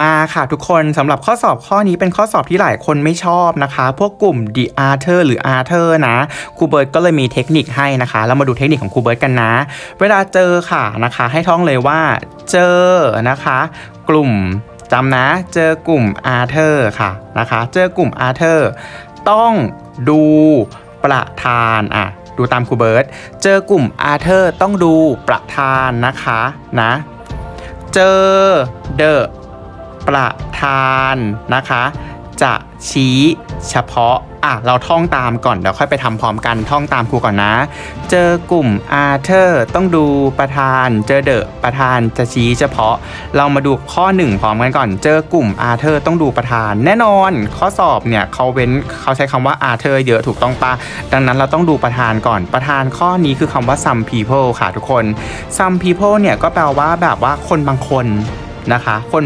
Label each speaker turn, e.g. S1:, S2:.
S1: มาค่ะทุกคนสำหรับข้อสอบข้อนี้เป็นข้อสอบที่หลายคนไม่ชอบนะคะ พวกกลุ่ม The Arthur หรือ Arthur นะครูเบิร์ตก็เลยมีเทคนิคให้นะคะ เรามาดูเทคนิคของครูเบิร์ตกันนะ เวลาเจอค่ะนะคะ ให้ท่องเลยว่าเจอนะคะ กลุ่มจำนะเจอกลุ่ม Arthur ค่ะนะคะ เจอกลุ่ม Arthur ต้องดูประธานอะดูตามครูเบิร์ตเจอกลุ่ม Arthur ต้องดูประธานนะคะนะ เจอ the ประธานนะคะ จะชี้เฉพาะอะเราท่องตามก่อนเดี๋ยวค่อยไปทำพร้อมกันท่องตามครูก่อนนะ เจอกลุ่มอาเธอร์ต้องดูประธาน เจอเดอะประธานจะชี้เฉพาะ เรามาดูข้อ 1 พร้อมกันก่อน เจอกลุ่มอาเธอร์ต้องดูประธาน แน่นอน ข้อสอบเนี่ยเขาเว้นเขาใช้คำว่าอาเธอร์เยอะถูกต้องปะดังนั้นเราต้องดูประธานก่อนประธานข้อนี้คือคำว่า some people ค่ะทุกคน some people เนี่ยก็แปลว่าแบบว่าคนบางคนนะคะ คน